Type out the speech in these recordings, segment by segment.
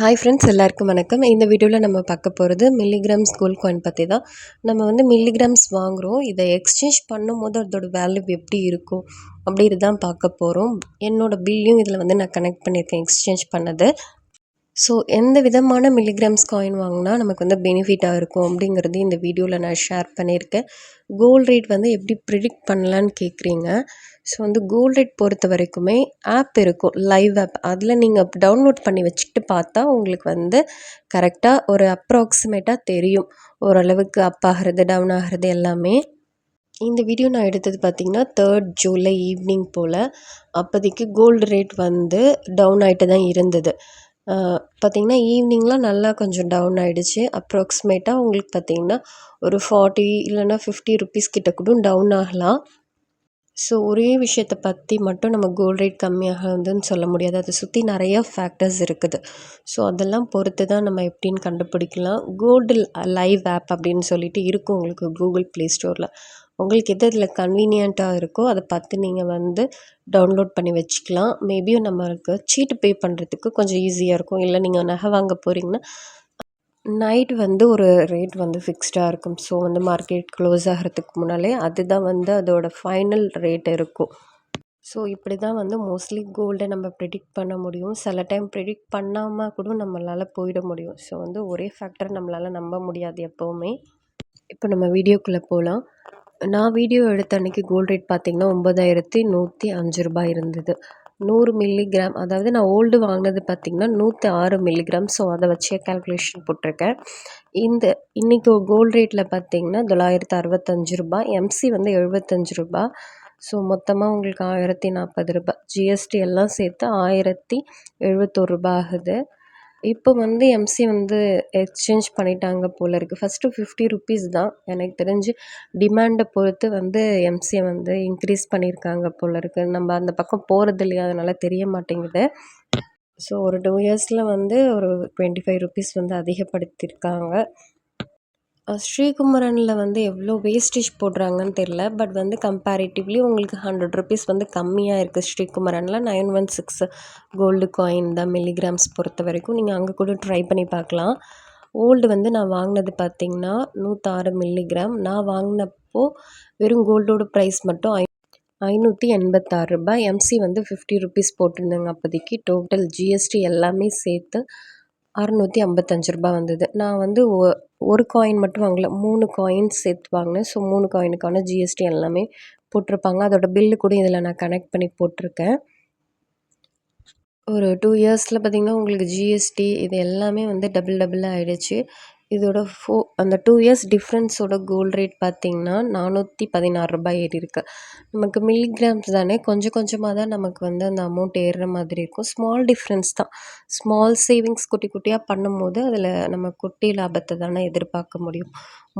Hi friends எல்லாருக்கும் வணக்கம். இந்த வீடியோவில் நம்ம பார்க்க போகிறது மில்லிகிராம்ஸ் கோல்ட் காயின் பற்றி தான். நம்ம வந்து மில்லிகிராம்ஸ் வாங்குகிறோம் இதை எக்ஸ்சேஞ்ச் பண்ணும்போது அதோட வேல்யூ எப்படி இருக்கும் அப்படி தான் பார்க்க போகிறோம் என்னோடய பில்லையும் இதில் வந்து நான் கனெக்ட் பண்ணியிருக்கேன் எக்ஸ்சேஞ்ச் பண்ணது. ஸோ எந்த விதமான மில்லிகிராம்ஸ் காயின் வாங்கினா நமக்கு வந்து பெனிஃபிட்டாக இருக்கும் அப்படிங்கிறது இந்த வீடியோவில் நான் ஷேர் பண்ணியிருக்கேன். கோல்ட் ரேட் வந்து எப்படி ப்ரிடிக்ட் பண்ணலான்னு கேட்குறீங்க ஸோ வந்து கோல்ட் ரேட் பொறுத்த வரைக்குமே ஆப் இருக்கும் லைவ் ஆப் அதில் நீங்கள் டவுன்லோட் பண்ணி வச்சுக்கிட்டு பார்த்தா உங்களுக்கு வந்து கரெக்டாக ஒரு அப்ராக்சிமேட்டாக தெரியும். ஓரளவுக்கு அப் ஆகிறது டவுன் ஆகிறது எல்லாமே. இந்த வீடியோ நான் எடுத்தது பார்த்திங்கன்னா தேர்ட் ஜூலை ஈவினிங் போல். அப்போதைக்கு கோல்டு ரேட் வந்து டவுன் ஆகிட்டு தான் இருந்தது. பார்த்திங்கன்னா ஈவினிங்லாம் நல்லா கொஞ்சம் டவுன் ஆகிடுச்சு அப்ராக்சிமேட்டாக உங்களுக்கு பார்த்திங்கன்னா ஒரு ஃபார்ட்டி இல்லைன்னா ஃபிஃப்டி ருப்பீஸ் கிட்ட கூட டவுன் ஆகலாம். ஸோ ஒரே விஷயத்தை பற்றி மட்டும் நம்ம கோல்ட் ரேட் கம்மியாகுதுன்னு சொல்ல முடியாது. அதை சுற்றி நிறையா ஃபேக்டர்ஸ் இருக்குது. ஸோ அதெல்லாம் பொறுத்து தான் நம்ம எப்படின்னு கண்டுபிடிக்கலாம். கோல்டு லைவ் ஆப் அப்படின்னு சொல்லிட்டு இருக்கும் உங்களுக்கு கூகுள் ப்ளே ஸ்டோரில் உங்களுக்கு எது அதில் கன்வீனியண்ட்டாக இருக்கோ அதை பார்த்து நீங்கள் வந்து டவுன்லோட் பண்ணி வச்சுக்கலாம். மேபி நம்மளுக்கு சீட்டு பே பண்ணுறதுக்கு கொஞ்சம் ஈஸியாக இருக்கும். இல்லை நீங்கள் நகை வாங்க போகிறீங்கன்னா நைட் வந்து ஒரு ரேட் வந்து ஃபிக்ஸ்டாக இருக்கும். ஸோ வந்து மார்க்கெட் க்ளோஸ் ஆகிறதுக்கு முன்னாலே அதுதான் வந்து அதோடய ஃபைனல் ரேட் இருக்கும். ஸோ இப்படி தான் வந்து மோஸ்ட்லி கோல்டை நம்ம ப்ரிடிக்ட் பண்ண முடியும். சில டைம் ப்ரிடிக்ட் பண்ணாமல் கூட நம்மளால் போயிட முடியும். ஸோ வந்து ஒரே ஃபேக்டர் நம்மளால் நம்ப முடியாது எப்போவுமே. இப்போ நம்ம வீடியோக்குள்ளே போகலாம் நான் வீடியோ எடுத்த அன்றைக்கி கோல்ட் ரேட் பார்த்திங்கன்னா ஒன்பதாயிரத்தி நூற்றி அஞ்சு ரூபாய் இருந்தது. நூறு மில்லிகிராம் அதாவது நான் ஓல்டு வாங்கினது பார்த்திங்கன்னா நூற்றி ஆறு மில்லிகிராம் ஸோ அதை வச்சே கால்குலேஷன் போட்டிருக்கேன். இந்த இன்றைக்கி கோல்ட் ரேட்டில் பார்த்திங்கன்னா தொள்ளாயிரத்து அறுபத்தஞ்சு ரூபா எம்சி வந்து எழுபத்தஞ்சு ரூபா ஸோ மொத்தமாக உங்களுக்கு ஆயிரத்தி நாற்பது ரூபாய். ஜிஎஸ்டி எல்லாம் சேர்த்து ஆயிரத்தி எழுபத்தோரு ரூபாய் ஆகுது. இப்போ வந்து எம்சி வந்து எக்ஸ்சேஞ்ச் பண்ணிட்டாங்க போல் இருக்குது ஃபஸ்ட்டு ஃபிஃப்டி ருப்பீஸ் தான். எனக்கு தெரிஞ்சு டிமாண்டை பொறுத்து வந்து எம்சியை வந்து இன்க்ரீஸ் பண்ணியிருக்காங்க போல் இருக்குது நம்ம அந்த பக்கம் போகிறது இல்லையா? அதனால் தெரிய மாட்டேங்குது. ஸோ ஒரு டூ இயர்ஸில் வந்து ஒரு டுவெண்ட்டி ஃபைவ் ருப்பீஸ் வந்து அதிகப்படுத்தியிருக்காங்க ஸ்ரீகுமரனில் வந்து எவ்வளோ வேஸ்டேஜ் போடுறாங்கன்னு தெரில பட் வந்து கம்பேரிட்டிவ்லி உங்களுக்கு ஹண்ட்ரட் ருபீஸ் வந்து கம்மியாக இருக்குது ஸ்ரீகுமரனில். Nine one six gold coin தான் மில்லிகிராம்ஸ் பொறுத்த வரைக்கும். நீங்கள் அங்கே கூட ட்ரை பண்ணி பார்க்கலாம். ஓல்டு வந்து நான் வாங்கினது பார்த்திங்கன்னா நூற்றாறு மில்லிகிராம் நான் வாங்கினப்போ வெறும் கோல்டோட ப்ரைஸ் மட்டும் ஐ ஐநூற்றி எண்பத்தாறு ரூபாய். எம்சி வந்து ஃபிஃப்டி ருபீஸ் போட்டிருந்தேங்க அப்போதைக்கு. டோட்டல் ஜிஎஸ்டி எல்லாமே சேர்த்து அறநூற்றி ஐம்பத்தஞ்சு ரூபா வந்தது. நான் வந்து ஒ ஒரு காயின் மட்டும் வாங்கல. மூணு காயின்ஸ் சேர்த்து வாங்கினேன். ஸோ மூணு காயினுக்கான ஜிஎஸ்டி எல்லாமே போட்டிருப்பாங்க. அதோட பில்லு கூட இதில் நான் கனெக்ட் பண்ணி போட்டிருக்கேன். ஒரு டூ இயர்ஸில் பார்த்திங்கன்னா உங்களுக்கு ஜிஎஸ்டி இது எல்லாமே வந்து டபுள் டபுளாக ஆகிடுச்சு இதோட ஃபோ அந்த டூ இயர்ஸ் டிஃப்ரென்ஸோட கோல்ட் ரேட் பார்த்திங்கன்னா நானூற்றி பதினாறு ரூபாய் ஏறி இருக்கு நமக்கு மில்லிகிராம்ஸ் தானே? கொஞ்சம் கொஞ்சமாக தான் நமக்கு வந்து அந்த அமௌண்ட் ஏறுற மாதிரி இருக்கும். ஸ்மால் டிஃப்ரென்ஸ் தான். ஸ்மால் சேவிங்ஸ் குட்டி குட்டியாக பண்ணும்போது அதில் நம்ம குட்டி லாபத்தை தானே எதிர்பார்க்க முடியும்.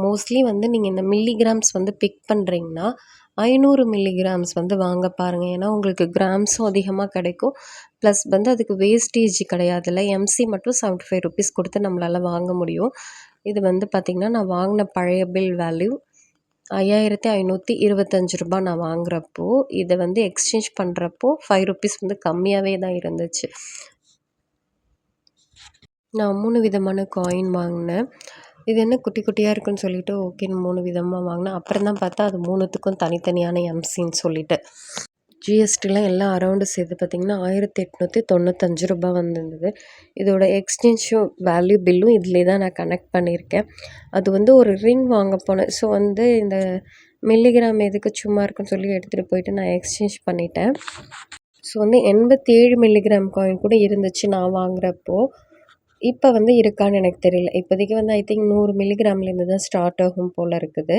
மோஸ்ட்லி வந்து நீங்கள் இந்த மில்லிகிராம்ஸ் வந்து பிக் பண்ணுறீங்கன்னா ஐநூறு மில்லிகிராம்ஸ் வந்து வாங்க பாருங்கள் ஏன்னா உங்களுக்கு கிராம்ஸும் அதிகமாக கிடைக்கும். ப்ளஸ் வந்து அதுக்கு வேஸ்டேஜ் கிடையாதுல்ல. எம்சி மட்டும் செவன்ட்டி ஃபைவ் ருபீஸ் கொடுத்து நம்மளால் வாங்க முடியும். இது வந்து பார்த்திங்கன்னா நான் வாங்கின பழைய பில் வேல்யூ ஐயாயிரத்தி ஐநூற்றி இருபத்தஞ்சி ரூபா நான் வாங்குறப்போ இதை வந்து எக்ஸ்சேஞ்ச் பண்ணுறப்போ ஃபைவ் ருபீஸ் வந்து கம்மியாகவே தான் இருந்துச்சு. நான் மூணு விதமான காயின் வாங்கினேன். இது என்ன குட்டி குட்டியாக இருக்குன்னு சொல்லிட்டு ஓகேன்னு மூணு விதமாக வாங்கினேன். அப்புறம் தான் பார்த்தா அது மூணுத்துக்கும் தனித்தனியான எம்சின்னு சொல்லிட்டு. ஜிஎஸ்டிலாம் எல்லாம் அரௌண்டு சேர்த்து பார்த்திங்கன்னா ஆயிரத்தி எட்நூற்றி தொண்ணூத்தஞ்சு ரூபா வந்திருந்தது. இதோட எக்ஸ்சேஞ்சும் வேல்யூ பில்லும் இதிலே தான் நான் கனெக்ட் பண்ணியிருக்கேன். அது வந்து ஒரு ரிங் வாங்க போனேன். ஸோ வந்து இந்த மில்லிகிராம் எதுக்கு சும்மா இருக்குன்னு சொல்லி எடுத்துகிட்டு போயிட்டு நான் எக்ஸ்சேஞ்ச் பண்ணிட்டேன். ஸோ வந்து எண்பத்தி ஏழு மில்லிகிராம் காயின் கூட இருந்துச்சு நான் வாங்குறப்போ. இப்போ வந்து இருக்கான்னு எனக்கு தெரியல. இப்போதைக்கு வந்து ஐ திங்க் நூறு மில்லிகிராம்லேருந்து தான் ஸ்டார்ட் ஆகும் போல் இருக்குது.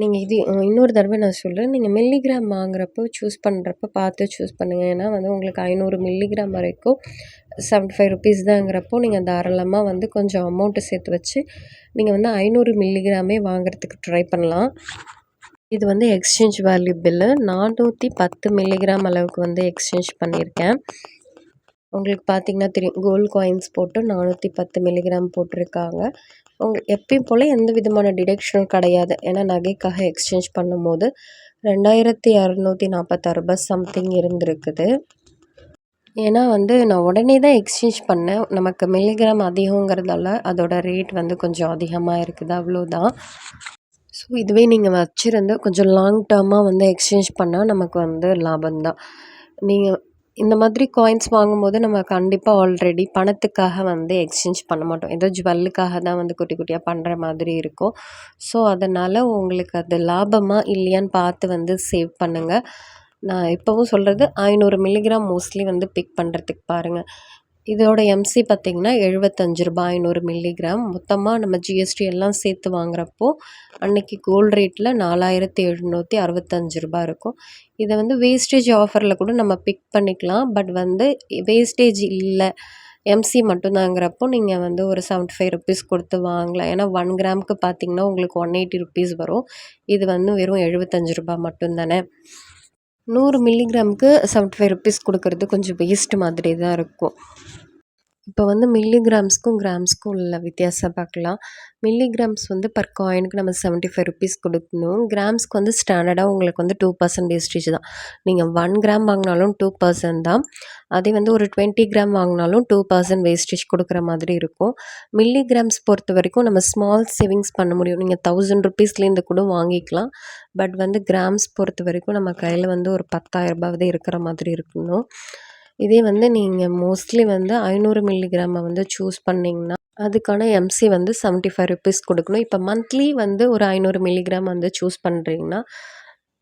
நீங்கள் இது இன்னொரு தடவை நான் சொல்கிறேன் நீங்கள் மில்லிகிராம் வாங்குறப்போ சூஸ் பண்ணுறப்ப பார்த்து சூஸ் பண்ணுங்கள் ஏன்னா வந்து உங்களுக்கு ஐநூறு மில்லிகிராம் வரைக்கும் செவன்ட்டி ஃபைவ் ருபீஸ் தாங்கிறப்போ நீங்கள் தாராளமாக வந்து கொஞ்சம் அமௌண்ட்டு சேர்த்து வச்சு நீங்கள் வந்து ஐநூறு மில்லிகிராமே வாங்குறதுக்கு ட்ரை பண்ணலாம். இது வந்து எக்ஸ்சேஞ்ச் வேல்யூ பில்லு நானூற்றி பத்து மில்லிகிராம் அளவுக்கு வந்து எக்ஸ்சேஞ்ச் பண்ணியிருக்கேன். உங்களுக்கு பார்த்தீங்கன்னா தெரியும். கோல்டு காயின்ஸ் போட்டு நானூற்றி பத்து மில்லிகிராம் போட்டிருக்காங்க. உங்க எப்பயும் போல் எந்த விதமான டிடக்ஷனும் கிடையாது. ஏன்னா நகைக்காக எக்ஸ்சேஞ்ச் பண்ணும்போது ரெண்டாயிரத்தி இரநூத்தி நாற்பத்தாறு ரூபாய் சம்திங் இருந்திருக்குது. ஏன்னா வந்து நான் உடனே தான் எக்ஸ்சேஞ்ச் பண்ணேன். நமக்கு மில்லிகிராம் அதிகங்கிறதால அதோட ரேட் வந்து கொஞ்சம் அதிகமாக இருக்குது. அவ்வளோதான் ஸோ இதுவே நீங்கள் வச்சுருந்து கொஞ்சம் லாங் டேர்மாக வந்து எக்ஸ்சேஞ்ச் பண்ணால் நமக்கு வந்து லாபம் தான் நீங்கள் இந்த மாதிரி காயின்ஸ் வாங்கும்போது நம்ம கண்டிப்பாக ஆல்ரெடி பணத்துக்காக வந்து எக்ஸ்சேஞ்ச் பண்ண மாட்டோம். ஏதோ ஜுவல்லுக்காக தான் வந்து குட்டி குட்டியாக பண்ணுற மாதிரி இருக்கும். ஸோ அதனால் உங்களுக்கு அது லாபமாக இல்லையான்னு பார்த்து வந்து சேவ் பண்ணுங்கள் நான் இப்போவும் சொல்கிறது ஐநூறு மில்லிகிராம் மோஸ்ட்லி வந்து பிக் பண்ணுறதுக்கு பாருங்கள் இதோட எம்சி பார்த்திங்கன்னா எழுபத்தஞ்சு ரூபாய் ஐநூறு மில்லிகிராம் மொத்தமாக நம்ம ஜிஎஸ்டி எல்லாம் சேர்த்து வாங்குறப்போ அன்னைக்கு கோல்டு ரேட்டில் நாலாயிரத்தி எழுநூற்றி அறுபத்தஞ்சு ரூபாய் இருக்கும். இதை வந்து வேஸ்டேஜ் ஆஃபரில் கூட நம்ம பிக் பண்ணிக்கலாம். பட் வந்து வேஸ்டேஜ் இல்லை எம்சி மட்டும்தாங்கிறப்போ நீங்கள் வந்து ஒரு செவன்ட்டி ஃபைவ் ருபீஸ் கொடுத்து வாங்கலாம். ஏன்னா ஒன் கிராமுக்கு பார்த்தீங்கன்னா உங்களுக்கு ஒன் எயிட்டி ருபீஸ் வரும். இது வந்து வெறும் எழுபத்தஞ்சு ரூபாய் மட்டும்தானே. நூறு மில்லிகிராமுக்கு செவன்ட்டி ஃபைவ் ருபீஸ் கொடுக்கறது கொஞ்சம் வேஸ்ட்டு மாதிரி தான் இருக்கும். இப்போ வந்து மில்லிகிராம்ஸ்க்கும் கிராம்ஸ்க்கும் உள்ள வித்தியாசம் பார்க்கலாம். மில்லிகிராம்ஸ் வந்து பர் காயினுக்கு நம்ம செவன்ட்டி ஃபைவ் ருபீஸ் கொடுக்கணும். கிராம்ஸ்க்கு வந்து ஸ்டாண்டர்டாக உங்களுக்கு வந்து டூ பர்சன்ட் வேஸ்டேஜ் தான். நீங்கள் ஒன் கிராம் வாங்கினாலும் டூ பர்சன்ட் தான். அதே வந்து ஒரு டுவெண்ட்டி கிராம் வாங்கினாலும் டூ பர்சன்ட் வேஸ்டேஜ் கொடுக்குற மாதிரி இருக்கும். மில்லிகிராம்ஸ் பொறுத்த வரைக்கும் நம்ம ஸ்மால் சேவிங்ஸ் பண்ண முடியும். நீங்கள் தௌசண்ட் ருபீஸ்லேருந்து கூட வாங்கிக்கலாம். பட் வந்து கிராம்ஸ் பொறுத்த வரைக்கும் நம்ம கையில் வந்து ஒரு பத்தாயிரரூபாவது இருக்கிற மாதிரி இருக்கணும். இதே வந்து நீங்கள் மோஸ்ட்லி வந்து ஐநூறு மில்லிகிராமை வந்து சூஸ் பண்ணிங்கன்னா அதுக்கான எம்சி வந்து செவன்ட்டி ஃபைவ் ருபீஸ் கொடுக்கணும். இப்போ மந்த்லி வந்து ஒரு ஐநூறு மில்லிகிராம் வந்து சூஸ் பண்ணுறீங்கன்னா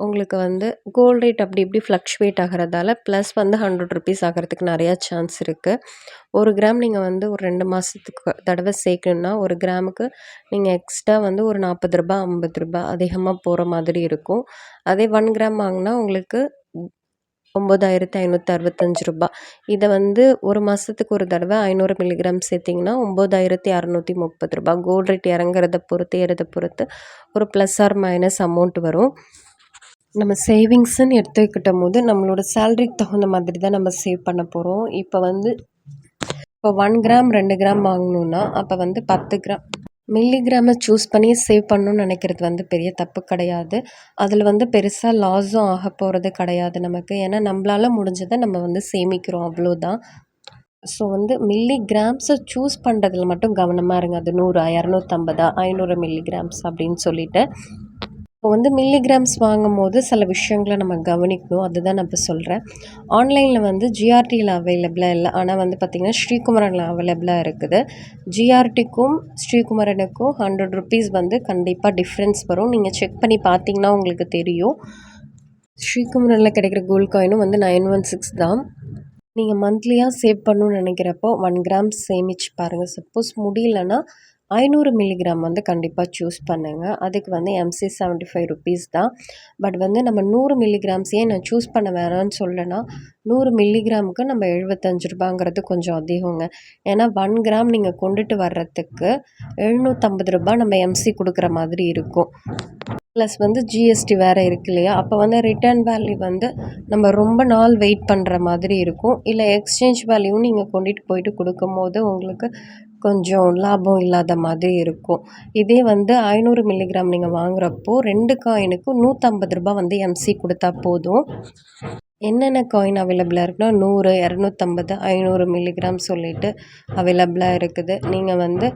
உங்களுக்கு வந்து கோல்ட் ரேட் அப்படி இப்படி ஃப்ளக்ஷுவேட் ஆகிறதால ப்ளஸ் வந்து ஹண்ட்ரட் ருபீஸ் ஆகிறதுக்கு நிறையா சான்ஸ் இருக்குது ஒரு கிராம் நீங்கள் வந்து ஒரு ரெண்டு மாதத்துக்கு தடவை சேர்க்கணுன்னா ஒரு கிராமுக்கு நீங்கள் எக்ஸ்ட்ரா வந்து ஒரு நாற்பது ரூபா ஐம்பது ரூபா அதிகமாக போகிற மாதிரி இருக்கும். அதே ஒன் கிராம் வாங்கினா உங்களுக்கு ஒம்பதாயிரத்தி ஐநூற்றி அறுபத்தஞ்சு ரூபா. இதை வந்து ஒரு மாதத்துக்கு ஒரு தடவை ஐநூறு மில்லிகிராம் சேர்த்திங்கன்னா ஒம்பதாயிரத்தி அறநூற்றி முப்பது ரூபா. கோல்ட் ரேட் இறங்குறத பொறுத்து ஏறதை பொறுத்து ஒரு ப்ளஸ் ஆர் மைனஸ் அமௌண்ட் வரும். நம்ம சேவிங்ஸ்ன்னு எடுத்துக்கிட்ட போது நம்மளோட சேலரிக்கு தகுந்த மாதிரி தான் நம்ம சேவ் பண்ண போகிறோம் இப்போ வந்து இப்போ ஒன் கிராம் ரெண்டு கிராம் வாங்கணுன்னா அப்போ வந்து பத்து கிராம் மில்லிகிராமை சூஸ் பண்ணி சேவ் பண்ணணும்னு நினைக்கிறது வந்து பெரிய தப்பு கிடையாது. அதில் வந்து பெருசாக லாஸும் ஆக போகிறது கிடையாது நமக்கு. ஏன்னா நம்மளால் முடிஞ்சதை நம்ம வந்து சேமிக்கிறோம் அவ்வளோதான் ஸோ வந்து மில்லிகிராம்ஸை சூஸ் பண்ணுறதுல மட்டும் கவனமாக இருங்க. அது நூறு இரநூத்தம்பதா ஐநூறு மில்லிகிராம்ஸ் அப்படின்னு சொல்லிட்டு. இப்போ வந்து மில்லிகிராம்ஸ் வாங்கும் போது சில விஷயங்களை நம்ம கவனிக்கணும். அதுதான் நான் இப்போ சொல்கிறேன் ஆன்லைனில் வந்து ஜிஆர்டியில் அவைலபிளாக இல்லை. ஆனால் வந்து பார்த்திங்கன்னா ஸ்ரீகுமரனில் அவைலபிளாக இருக்குது. ஜிஆர்டிக்கும் ஸ்ரீகுமரனுக்கும் ஹண்ட்ரட் ருபீஸ் வந்து கண்டிப்பாக டிஃப்ரென்ஸ் வரும். நீங்கள் செக் பண்ணி பார்த்தீங்கன்னா உங்களுக்கு தெரியும். ஸ்ரீகுமரனில் கிடைக்கிற கோல்ட் காயினும் வந்து நைன் ஒன் சிக்ஸ் தான். நீங்கள் மந்த்லியாக சேவ் பண்ணணுன்னு நினைக்கிறப்போ ஒன் கிராம் சேமிச்சு பாருங்கள் சப்போஸ் முடியலன்னா ஐநூறு மில்லிகிராம் வந்து கண்டிப்பாக சூஸ் பண்ணுங்கள் அதுக்கு வந்து எம்சி செவன்ட்டி ஃபைவ் ருபீஸ் தான். பட் வந்து நம்ம நூறு மில்லிகிராம்ஸையே நான் சூஸ் பண்ண வேணாம்னு சொல்லலைன்னா நூறு மில்லிகிராமுக்கு நம்ம எழுபத்தஞ்சு ரூபாங்கிறது கொஞ்சம் அதிகங்க. ஏன்னா ஒன் கிராம் நீங்கள் கொண்டுட்டு வர்றதுக்கு எழுநூற்றம்பது ரூபாய் நம்ம எம்சி கொடுக்குற மாதிரி இருக்கும். ப்ளஸ் வந்து ஜிஎஸ்டி வேறு இருக்கு இல்லையா? அப்போ வந்து ரிட்டர்ன் வேல்யூ வந்து நம்ம ரொம்ப நாள் வெயிட் பண்ணுற மாதிரி இருக்கும். இல்லை எக்ஸ்சேஞ்ச் வேல்யூவும் நீங்கள் கொண்டுட்டு போயிட்டு கொடுக்கும்போது உங்களுக்கு கொஞ்சம் லாபம் இல்லாத மாதிரி இருக்கும். இதே வந்து ஐநூறு மில்லிகிராம் நீங்கள் வாங்குறப்போ ரெண்டு காயினுக்கும் நூற்றம்பது ரூபா வந்து எம்சி கொடுத்தா போதும். என்னென்ன காயின் அவைலபிளாக இருக்குன்னா நூறு இரநூத்தம்பது ஐநூறு மில்லிகிராம் சொல்லிட்டு அவைலபிளாக இருக்குது. நீங்கள் வந்து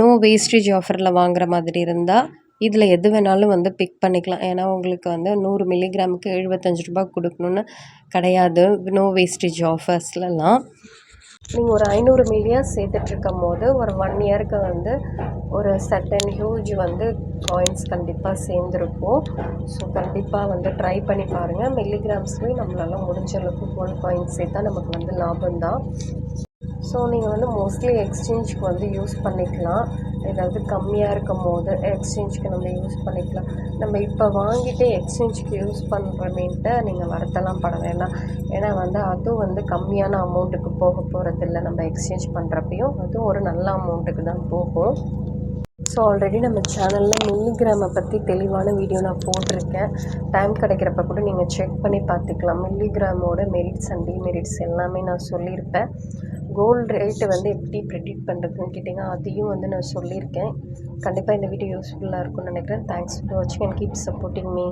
நோ வேஸ்டேஜ் ஆஃபரில் வாங்குற மாதிரி இருந்தால் இதில் எது வேணாலும் வந்து பிக் பண்ணிக்கலாம். ஏன்னா உங்களுக்கு வந்து நூறு மில்லிகிராமுக்கு எழுபத்தஞ்சு ரூபா கொடுக்கணுன்னு கிடையாது. நோ வேஸ்டேஜ் ஆஃபர்ஸ்லலாம் நீங்கள் ஒரு ஐநூறு மில்லியாக சேர்த்துட்ருக்கும் போது ஒரு ஒன் இயருக்கு வந்து ஒரு சட்டன் ஹியூஜ் வந்து காயின்ஸ் கண்டிப்பாக சேர்ந்துருக்கும். ஸோ கண்டிப்பாக வந்து ட்ரை பண்ணி பாருங்கள் மில்லிகிராம்ஸ்லேயும் நம்மளால் முடிஞ்ச அளவுக்கு கோல்டு காயின்ஸ் சேர்த்தா நமக்கு வந்து லாபம் தான் ஸோ நீங்கள் வந்து மோஸ்ட்லி எக்ஸ்சேஞ்சுக்கு வந்து யூஸ் பண்ணிக்கலாம். ஏதாவது கம்மியாக இருக்கும் போது எக்ஸ்சேஞ்சுக்கு நம்ம யூஸ் பண்ணிக்கலாம். நம்ம இப்போ வாங்கிட்டு எக்ஸ்சேஞ்சுக்கு யூஸ் பண்ணுறமேன்ட்டு நீங்கள் வருத்தலாம் பட வேணாம் ஏன்னா வந்து அதுவும் வந்து கம்மியான அமௌண்ட்டுக்கு போக போகிறதில்ல நம்ம எக்ஸ்சேஞ்ச் பண்ணுறப்பையும் அதுவும் ஒரு நல்ல அமௌண்ட்டுக்கு தான் போகும். ஸோ ஆல்ரெடி நம்ம சேனலில் மில்லிகிராமை பற்றி தெளிவான வீடியோ நான் போட்டிருக்கேன். டைம் கிடைக்கிறப்ப கூட நீங்கள் செக் பண்ணி பார்த்துக்கலாம். மில்லிகிராமோட மெரிட்ஸ் அண்ட் டிமெரிட்ஸ் எல்லாமே நான் சொல்லியிருப்பேன். கோல்டு ரேட்டு வந்து எப்படி ப்ரெடிக்ட் பண்ணுறதுன்னு கேட்டிங்கன்னா அதையும் வந்து நான் சொல்லியிருக்கேன். கண்டிப்பாக இந்த வீடியோ யூஸ்ஃபுல்லாக இருக்கும்னு நினைக்கிறேன். தேங்க்ஸ் ஃபார் வாட்சிங் அண்ட் கீப் சப்போர்ட்டிங் மீ